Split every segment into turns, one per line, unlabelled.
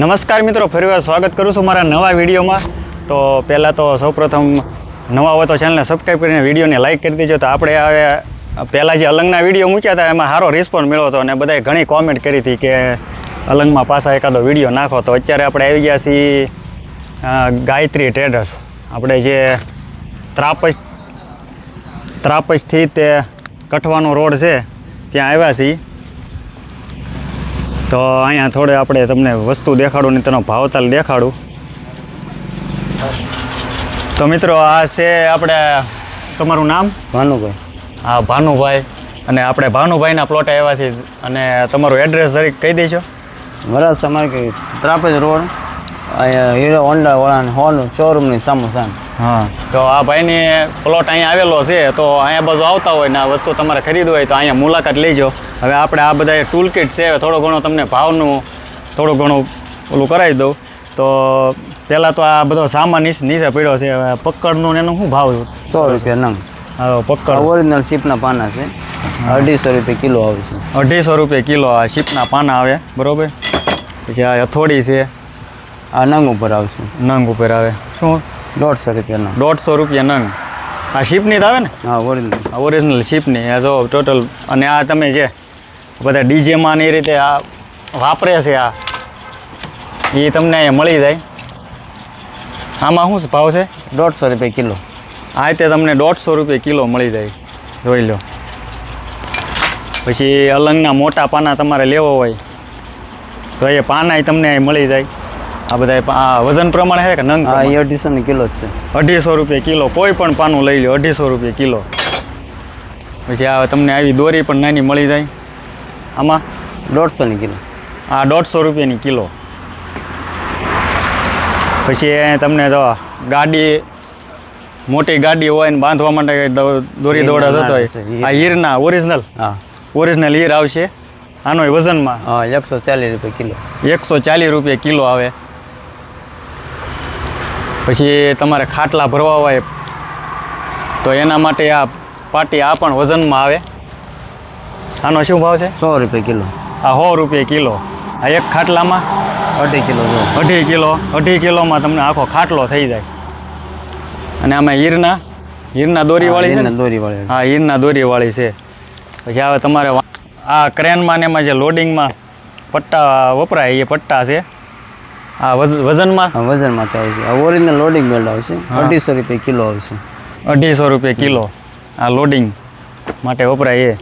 નમસ્કાર મિત્રો, ફરીવાર સ્વાગત કરું છું મારા નવા વિડીયોમાં. તો પહેલાં તો સૌપ્રથમ નવા હોય તો ચેનલને સબસ્ક્રાઈબ કરીને વિડીયોને લાઇક કરી દેજો. તો આપણે હવે પહેલાં જે અલંગના વીડિયો મૂક્યા હતા, એમાં સારો રિસ્પોન્સ મળ્યો હતો અને બધાએ ઘણી કોમેન્ટ કરી હતી કે અલંગમાં પાછા એકાદો વીડિયો નાખો. તો અત્યારે આપણે આવી ગયા છીએ ગાયત્રી ટ્રેડર્સ આપણે જે ત્રાપજ, ત્રાપજથી તે કઠવાનો રોડ છે, ત્યાં આવ્યા છીએ. તો અહીંયા થોડે આપણે તમને વસ્તુ દેખાડું ને તેનો ભાવતાલ દેખાડું. તો મિત્રો આ છે આપણે તમારું નામ?
ભાનુભાઈ.
હા ભાનુભાઈ. અને આપણે ભાનુભાઈના પ્લોટે આવ્યા છીએ અને તમારું એડ્રેસ જરીક કહી દઈશો
વરસ માર્કેટ ત્રાપજ રોડ અહીંયા હીરો હોન્ડા વાળાની હોલ શોરૂમની સામો સામ.
હા. તો આ ભાઈની પ્લોટ અહીંયા આવેલો છે તો અહીંયા બધું આવતા હોય ને આ વસ્તુ તમારે ખરીદવું હોય તો અહીંયા મુલાકાત લેજો. હવે આપણે આ બધા ટૂલ કિટ છે થોડો ઘણો તમને ભાવનું થોડું ઘણું ઓલું કરાવી દઉં. તો પહેલાં તો આ બધો સામાન નીચે નીચે પડ્યો છે હવે પક્કડનું ને એનું શું ભાવ
સો રૂપિયા નંગ.
હા પક્કડ
ઓરિજિનલ શીપના પાના છે. અઢીસો રૂપિયા કિલો આવે છે.
અઢીસો રૂપિયા કિલો આ શીપના પાના આવે બરાબર? પછી આ હથોડી છે.
આ નંગ ઉપર આવશે.
નંગ ઉપર આવે. શું?
દોઢસો રૂપિયા નંગ
દોઢસો રૂપિયા નંગ આ શીપની જ આવે ને?
હા ઓરિજિનલ
આ ઓરિજિનલ શીપની. આ જો ટોટલ અને આ તમે જે બધા ડીજેમાં ને એ રીતે આ વાપરે છે આ. એ તમને અહીંયા મળી જાય. આમાં શું ભાવ છે?
દોઢસો રૂપિયા કિલો.
આ રીતે તમને દોઢસો રૂપિયા કિલો મળી જાય. જોઈ લો. પછી અલંગના મોટા પાના તમારે લેવો હોય. તો એ પાનાય તમને અહીં મળી જાય. આ બધા આ વજન પ્રમાણે છે કે નંગ
હા? એ અઢીસોની કિલો જ છે.
અઢીસો રૂપિયા કિલો. કોઈ પણ પાનું લઈ લો અઢીસો રૂપિયા કિલો. પછી આ તમને આવી દોરી પણ નાની મળી જાય. આમાં?
દોઢસોની કિલો.
આ દોઢસો રૂપિયાની કિલો. પછી તમને જો ગાડી મોટી ગાડી હોય ને બાંધવા માટે દોરી દોડા
છે,
હોય. આ હીરના ઓરિજિનલ.
હા.
ઓરિજિનલ હીર આવશે આનો વજનમાં.
હા એકસો ચાલીસ રૂપિયા કિલો.
એકસો ચાલીસ રૂપિયા કિલો આવે. પછી તમારે ખાટલા ભરવા હોય તો એના માટે આ પાટી આ પણ વજનમાં આવે. આનો શું ભાવ છે?
સો રૂપિયા કિલો.
આ સો રૂપિયા કિલો. આ એક ખાટલામાં?
અઢી કિલો
અઢી કિલો. અઢી કિલોમાં તમને આખો ખાટલો થઈ જાય. અને આમાં હીરના હીરના દોરીવાળી છે ને?
દોરી
હા હીરના દોરીવાળી છે. પછી હવે તમારે આ ક્રેનમાં ને એમાં જે લોડિંગમાં પટ્ટા વપરાય એ પટ્ટા છે. આ વજ- વજનમાં?
વજનમાં તો આવશે આ ઓરિજિનલ લોડિંગ બેલ્ટ આવશે. અઢીસો રૂપિયા કિલો આવશે.
અઢીસો રૂપિયા કિલો. આ લોડિંગ માટે વપરાય એ.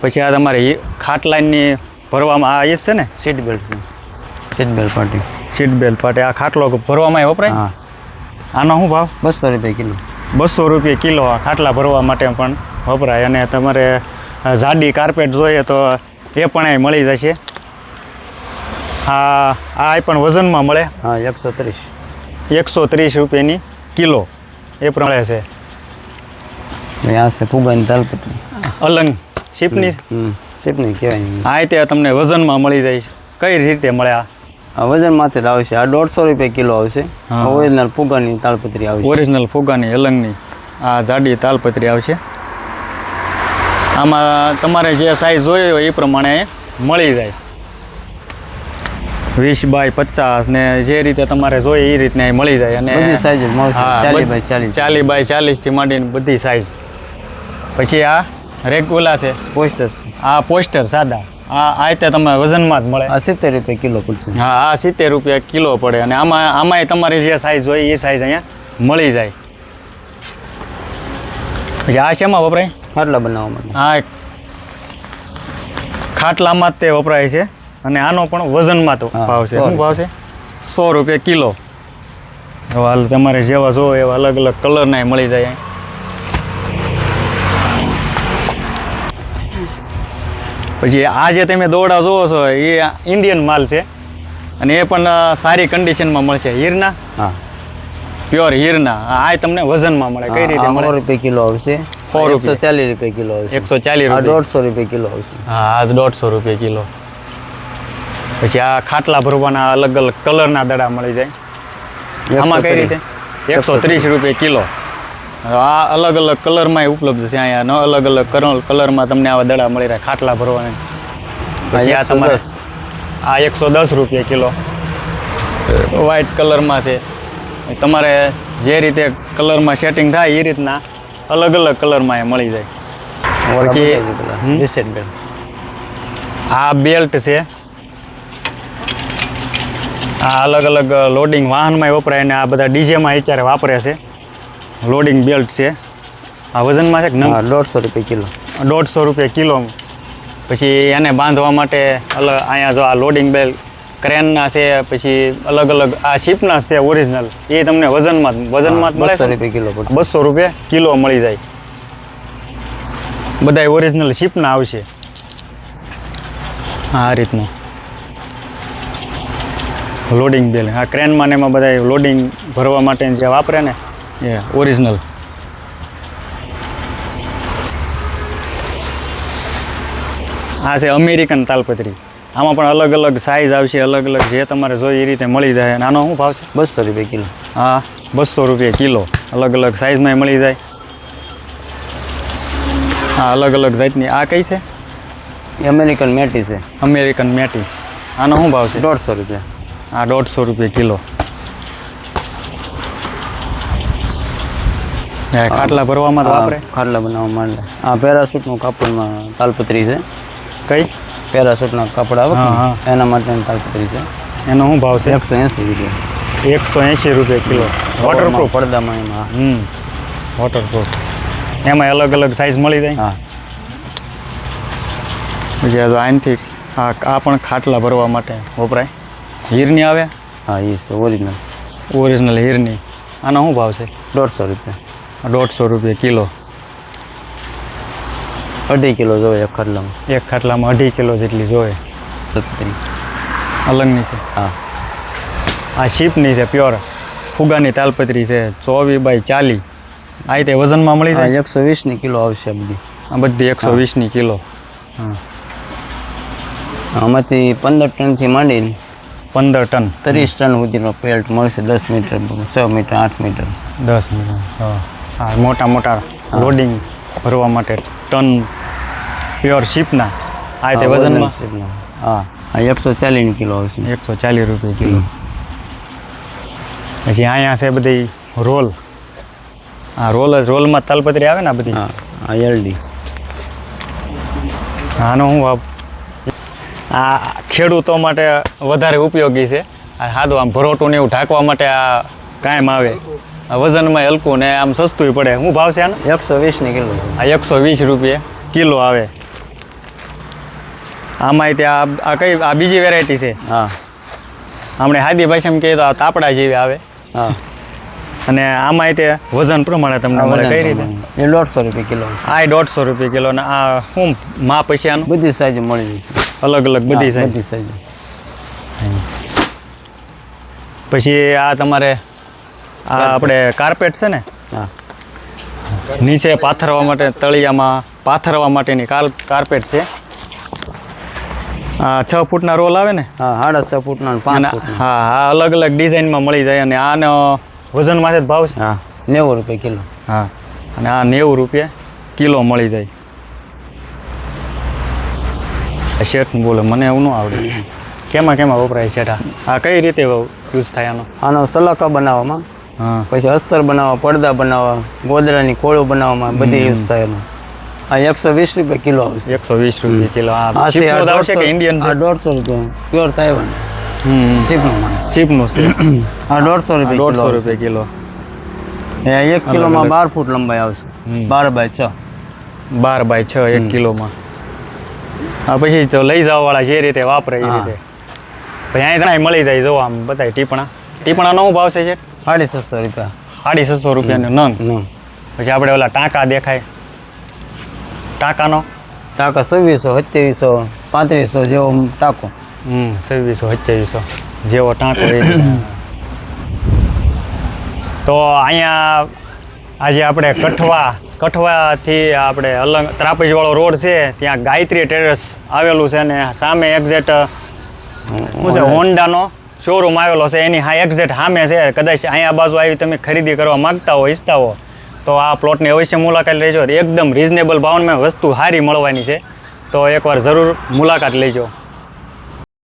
પછી આ તમારે ખાટ લાઇનની ભરવામાં આ એ છે ને?
સીટ બેલ્ટ સીટ બેલ્ટ પાટી.
સીટ બેલ્ટ પાટી. આ ખાટલો ભરવામાં વપરાય?
હા.
આનો શું ભાવ?
બસો રૂપિયા કિલો.
બસો રૂપિયા કિલો આ ખાટલા ભરવા માટે પણ વપરાય. અને તમારે જાડી કાર્પેટ જોઈએ તો એ પણ મળી જશે. આ આ પણ વજનમાં મળે.
હા એકસો ત્રીસ.
એકસો ત્રીસ રૂપિયાની કિલો. એ પ્રમાણે છે.
અહીંયા છે ફુગાની તાલપત્રી.
અલંગ. શીપની?
હમ કહેવાય
હા તે તમને વજનમાં મળી જાય છે. કઈ રીતે મળે આ?
વજનમાંથી વજન માથે જ આવશે. આ દોઢસો રૂપિયા કિલો આવશે. ઓરિજિનલ ફુગાની તાલપત્રી આવશે.
ઓરિજિનલ ફુગાની અલંગની. આ જાડી તાલપત્રી આવશે. આમાં તમારે જે સાઈઝ જોઈએ એ પ્રમાણે મળી જાય. વીસ બાય પચાસ ને જે રીતે તમારે જોઈએ એ રીતના મળી જાય અને
બધી size જ મળશે.
હા,
40
બધ-
by 40.
ચાલી બાય ચાલીસથી માંડીને બધી સાઈઝ પછી આ રેગ્યુલા છે.
પોસ્ટર
આ પોસ્ટર સાદા. આ આ રીતે તમે વજનમાં જ મળે.
આ સિત્તેર રૂપિયા કિલો પડશે.
હા આ સિત્તેર રૂપિયા કિલો પડે અને આમાં આમાંય તમારી જે સાઈઝ હોય એ સાઈઝ અહીંયા મળી જાય. પછી આ શેમાં વપરાય?
ખાટલા બનાવવા માટે.
આ ખાટલામાં જ તે વપરાય છે. અને આનો પણ વજનમાં તો ભાવ છે. શું ભાવ છે? સો રૂપિયા કિલો. હાલ તમારે જેવા જોવો એવા અલગ અલગ કલરના મળી જાય પછી આ જે તમે દોરડા જોવો છો એ ઇન્ડિયન માલ છે. અને એ પણ સારી કન્ડિશનમાં મળશે. હીરના?
હા.
પ્યોર હીરના. આ તમને વજનમાં મળે. કઈ રીતે મળે?
રૂપિયા કિલો આવશે.
સો રૂપિયા.
ચાલીસ રૂપિયા કિલો આવશે.
એકસો ચાલીસ
દોઢસો રૂપિયા કિલો આવશે.
હા દોઢસો રૂપિયા કિલો. પછી આ ખાટલા ભરવાના અલગ અલગ કલરના દડા મળી જાય. આમાં કઈ રીતે? એકસો ત્રીસ. રૂપિયા કિલો. આ અલગ અલગ કલરમાં ઉપલબ્ધ છે અહીંયા. ન અલગ અલગ કલર- કલરમાં તમને આવા દડા મળી રહ્યા ખાટલા ભરવાના. પછી આ તમારે આ એકસો દસ રૂપિયા કિલો. વ્હાઇટ કલરમાં છે. તમારે જે રીતે કલરમાં સેટિંગ થાય એ રીતના અલગ અલગ કલરમાં એ મળી જાય. પછી- આ બેલ્ટ છે. આ અલગ અલગ લોડિંગ વાહનમાં વપરાય અને આ બધા ડીજેમાં અત્યારે વાપરે છે. લોડિંગ બેલ્ટ છે. આ વજનમાં છે કે
દોઢસો રૂપિયા કિલો.
દોઢસો રૂપિયા કિલો. પછી એને બાંધવા માટે અલગ અહીંયા જો આ લોડિંગ બેલ્ટ ક્રેનના છે પછી અલગ અલગ આ શીપના છે ઓરિજિનલ એ તમને વજનમાં વજનમાં
બસો રૂપિયા કિલો
બસો રૂપિયા કિલો મળી જાય. બધા ઓરિજિનલ શીપના આવશે. આ રીતનું. લોડિંગ બેલ આ ક્રેનમાં ને એમાં બધા લોડિંગ ભરવા માટે જે વાપરે ને એ ઓરિજિનલ આ છે અમેરિકન તાલપત્રી. આમાં પણ અલગ અલગ સાઇઝ આવશે અલગ અલગ જે તમારે જોઈએ એ રીતે મળી જાય. અને આનો શું ભાવ છે?
બસો રૂપિયા કિલો.
હા બસો રૂપિયા કિલો. અલગ અલગ સાઇઝમાં મળી જાય. હા અલગ અલગ જાતની. આ કઈ છે?
અમેરિકન મેટી છે.
અમેરિકન મેટી. આનો શું ભાવ છે?
દોઢસો રૂપિયા.
આ દોઢસો રૂપિયા કિલો. ખાટલા ભરવામાં તો વાપરે?
ખાટલા બનાવવા માંડે. આ પેરાસૂટનું કાપડમાં તાલપત્રી છે.
કઈ?
પેરાસૂટના કાપડ આવે. એના માટેની તાલપત્રી છે.
એનો શું ભાવ છે?
એકસો એંસી રૂપિયા.
એકસો એંશી રૂપિયા કિલો. વોટરપ્રૂફ
પડદામાં એમાં
હમ. વોટરપ્રૂફ એમાં અલગ અલગ સાઇઝ મળી જાય?
હા.
બીજા આનાથી આ પણ ખાટલા ભરવા માટે વપરાય. હીરની આવે?
હા એ છે ઓરિજિનલ
ઓરિજિનલ હીરની. આનો શું ભાવ છે?
દોઢસો રૂપિયા.
દોઢસો રૂપિયા કિલો.
અઢી કિલો જોઈએ એક ખાટલામાં.
એક ખાટલામાં અઢી કિલો જેટલી જોઈએ. અલંગની છે?
હા.
આ શીપની છે પ્યોર. ફુગાની તાલપત્રી છે ચોવીસ બાય ચાલી આ રીતે વજનમાં મળી જાય?
એકસો વીસની કિલો આવશે બધી.
આ બધી એકસો વીસની કિલો. હા.
આમાંથી પંદર ટનથી માંડીને
પંદર ટન.
ત્રીસ ટન સુધીનો પેલ્ટ મળશે દસ મીટર છ મીટર આઠ મીટર.
દસ મિનિટ હા. મોટા મોટા લોડિંગ ભરવા માટે ટન પ્યોર શીપના. આ વજનમાં?
વજન હા આ એકસો ચાલીસ કિલો આવશે
એકસો ચાલીસ રૂપિયા કિલો. પછી અહીંયા છે બધી રોલ. આ રોલ જ રોલમાં તાલપત્રી આવે ને આ બધી?
હા એલડી.
આનો હું આ ખેડૂતો માટે વધારે ઉપયોગી છે. આ સાદું આમ ભરોટું ને એવું ઢાંકવા માટે આ કાયમ આવે. આ વજનમાં હલકું ને આમ સસ્તું પડે. શું ભાવ છે આનો?
એકસો વીસની કિલો
આ એકસો વીસ રૂપિયા કિલો આવે. આમાંય ત્યાં આ કઈ આ બીજી વેરાયટી છે.
હા.
આપણે હાદી ભાષામાં કહીએ તો આ તાપડા જેવી આવે.
હા.
અને આમાંય તે વજન પ્રમાણે તમને મળે કઈ રીતે?
એ દોઢસો રૂપિયા કિલો
આ દોઢસો રૂપિયા કિલો ને આ શું માપ પછી આનું?
બધી સાઈઝ મળી જશે.
અલગ અલગ બધી સાઈઝ.
બધી સાઈઝ.
પછી આ તમારે આ આપણે કાર્પેટ છે ને?
હા.
નીચે પાથરવા માટે તળિયામાં પાથરવા માટેની કાર કાર્પેટ છે. છ ફૂટના રોલ આવે ને?
હા સાડા છ ફૂટના પાંચ
હા હા અલગ અલગ ડિઝાઇનમાં મળી જાય અને આનો વજનમાં જ ભાવ છે.
હા નેવું રૂપિયા કિલો.
હા અને આ નેવું રૂપિયા કિલો મળી જાય. શેઠ બોલે મને એવું ન આવડે. કેમાં કેમાં વપરાય શેઠ આ? કઈ રીતે યુઝ થાય આનો?
આનો સલાકા બનાવવામાં પછી અસ્તર બનાવવા પડદા બનાવવા ગોદરાની કોળો બનાવવામાં બધી યુઝ થાય આ એકસો વીસ રૂપિયા કિલો આવશે.
એકસો વીસ રૂપિયા કિલો.
છે
આવશે કે ઇન્ડિયન છે?
દોઢસો રૂપિયા. પ્યોર તાઇવાન શીપનું
શીપનું છે.
આ દોઢસો રૂપિયા
દોઢસો રૂપિયા કિલો.
એ એક કિલોમાં બાર ફૂટ લંબાઈ આવશે. બાર બાય છ.
બાર બાય છ એક કિલોમાં. પછી તો લઈ જવા વાળા જે રીતે વાપરે એ રીતે. પછી અહીં ત્યાં મળી જાય જો આમ બધાય ટીપણા. ટીપણાનો શું ભાવ છે છે
સાડી છસો રૂપિયા.
સાડી છસો રૂપિયાનો નંગ.
નું
પછી આપણે ઓલા ટાંકા દેખાય. ટાંકાનો?
ટાંકા છવ્વીસો સત્યાવીસો પાંત્રીસો જેવો ટાંકો.
હમ છવ્વીસો સત્યાવીસો જેવો ટાંકો એ તો અહીંયા આજે આપણે કઠવા કઠવાથી આપણે અલંગ ત્રાપજવાળો રોડ છે, ત્યાં ગાયત્રી ટેરેસ આવેલું છે અને સામે એક્ઝેટ શું છે, હોન્ડાનો શોરૂમ આવેલો છે. એની હા એક્ઝેટ સામે છે. કદાચ અહીંયા બાજુ આવી તમે ખરીદી કરવા માગતા હો, ઈચ્છતા હો, તો આ પ્લોટની અવશ્ય મુલાકાત લેજો. એકદમ રિઝનેબલ ભાવમાં વસ્તુ સારી મળવાની છે. તો એકવાર જરૂર મુલાકાત લેજો.